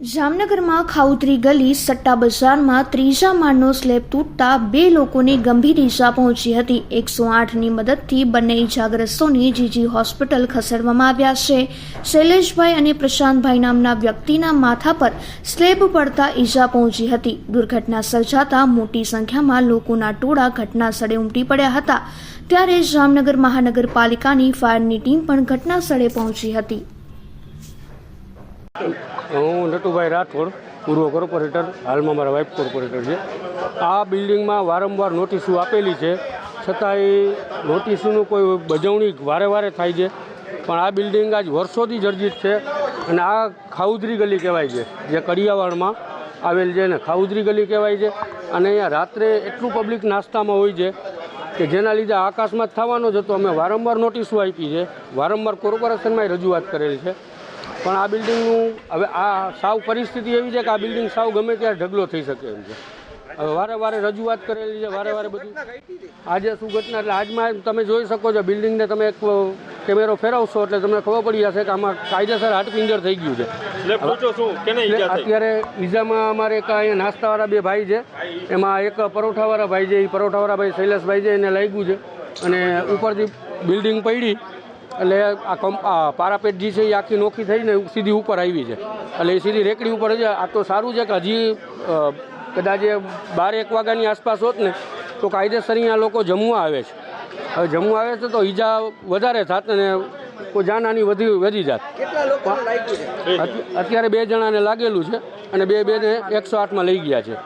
જામનગરમાં ખાઉતરી ગલી સટ્ટા બજારમાં ત્રીજા માળનો સ્લેબ તૂટતા બે લોકોને ગંભીર ઈજા પહોંચી હતી. એકસો આઠની મદદથી બંને ઈજાગ્રસ્તોને જીજી હોસ્પિટલ ખસેડવામાં આવ્યા છે. શૈલેષભાઈ અને પ્રશાંતભાઈ નામના વ્યક્તિના માથા પર સ્લેબ પડતા ઈજા પહોંચી હતી. દુર્ઘટના સર્જાતા મોટી સંખ્યામાં લોકોના ટોળા ઘટના સ્થળે ઉમટી પડ્યા હતા. ત્યારે જામનગર મહાનગરપાલિકાની ફાયરની ટીમ પણ ઘટના સ્થળે પહોંચી હતી. હું નટુભાઈ રાઠોડ, પૂર્વ કોર્પોરેટર, હાલમાં મારા વાઇફ કોર્પોરેટર છે. આ બિલ્ડિંગમાં વારંવાર નોટિસો આપેલી છે. છતાંય નોટિસોનું કોઈ બજવણી વારે વારે થાય છે. પણ આ બિલ્ડિંગ આજ વર્ષોથી જર્જિત છે અને આ ખાઉદરી ગલી કહેવાય છે. જે કડિયાવાડમાં આવેલ છે ને ખાઉદરી ગલી કહેવાય છે. અને અહીંયા રાત્રે એટલું પબ્લિક નાસ્તામાં હોય છે કે જેના લીધે આકાશમાં જ થવાનો જ હતો. અમે વારંવાર નોટિસો આપી છે. વારંવાર કોર્પોરેશનમાં રજૂઆત કરેલ છે. પણ આ બિલ્ડિંગનું હવે આ સાવ પરિસ્થિતિ એવી છે કે આ બિલ્ડિંગ સાવ ગમે ત્યારે ઢગલો થઈ શકે એમ છે. હવે વારે વારે રજૂઆત કરેલી છે વારે વારે બધું. આજે શું ઘટના એટલે આજમાં તમે જોઈ શકો છો બિલ્ડિંગને તમે એક કેમેરો ફેરવશો એટલે તમને ખબર પડી જશે કે આમાં કાયદેસર હાડપિંજર થઈ ગયું છે. અત્યારે ઈજામાં અમારે એક અહીંયા નાસ્તાવાળા બે ભાઈ છે એમાં એક પરોઠાવાળા ભાઈ છે એ પરોઠાવાળા ભાઈ શૈલેષભાઈ છે એને લાગ્યું છે. અને ઉપરથી બિલ્ડિંગ પડી એટલે આ આ પારાપેટ જે છે એ આખી નોખી થઈને સીધી ઉપર આવી છે. એટલે એ સીધી રેકડી ઉપર છે આ તો સારું છે કે હજી કદાચ બાર એક વાગ્યાની આસપાસ હોત ને તો કાયદેસર અહીંયા લોકો જમવા આવે છે. હવે જમવા આવે છે તો ઈજા વધારે થાત અને કોઈ જાનહાની વધી વધી જાત. અત્યારે બે જણાને લાગેલું છે અને બે બેને એકસો આઠમાં લઈ ગયા છે.